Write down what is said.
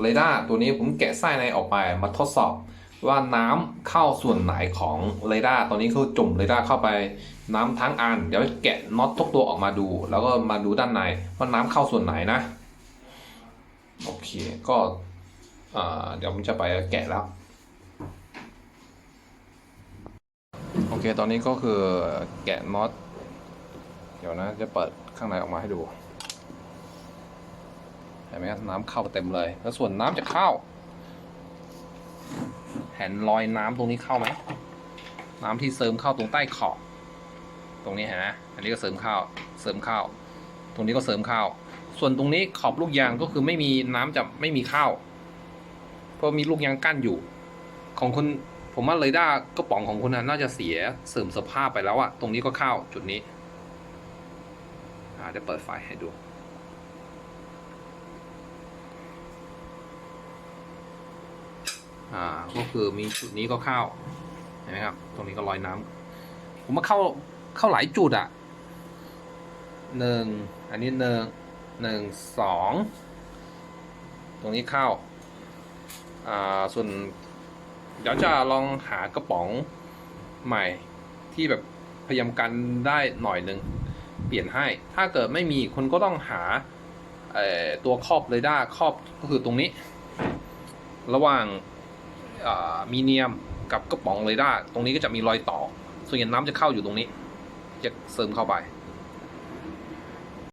เรดาร์ตัวนี้ผมแกะไส้ในออกไปมาทดสอบว่าน้ำเข้าส่วนไหนของเรดาร์ตอนนี้คือจุ่มเรดาร์เข้าไปน้ำทั้งอัน เดี๋ยวแกะน็อตทุกตัวออกมาดู แล้วก็มาดูด้านในว่าน้ำเข้าส่วนไหนนะ โอเคก็เดี๋ยวผมจะไปแกะแล้ว โอเค ตอนนี้ก็คือแกะน็อต เดี๋ยวนะจะเปิดข้างในออกมาให้ดู เห็นไหมครับน้ำเข้าเต็มเลย แล้วส่วนน้ำจะเข้าเห็นรอยน้ำตรงนี้เข้าไหมน้ำที่เสริมเข้าตรงใต้ขอบตรงนี้เห็นไหมอันนี้ก็เสริมเข้าเสริมเข้า ตรงนี้ก็เสริมเข้า ส่วนตรงนี้ขอบลูกยางก็คือไม่มีน้ำจะไม่มีเข้าเพราะมีลูกยางกั้นอยู่ ของคุณผมว่าเรดาร์กระป๋องของคุณน่ะน่าจะเสียเสื่อมสภาพไปแล้วอะตรงนี้ก็เข้าจุดนี้อ่าเดี๋ยวเปิดไฟให้ดู อ่าก็คือมีจุดนี้ก็เข้าเห็นไหมครับ ตรงนี้ก็ลอยน้ำผมว่าเข้าเข้าหลายจุดอะหนึ่งอันนี้หนึ่งหนึ่งสองตรงนี้เข้าอ่าส่วน เดี๋ยวจะลองหากระป๋องใหม่ที่แบบพยายามกันได้หน่อยหนึ่งเปลี่ยนให้ ถ้าเกิดไม่มีคุณก็ต้องหาตัวครอบเรดาร์ครอบก็คือตรงนี้ ระหว่าง มีเนียมกับกระป๋องเรดาร์ตรงนี้ก็จะมีรอยต่อ ส่วนใหญ่น้ำจะเข้าอยู่ตรงนี้จะเสริมเข้าไป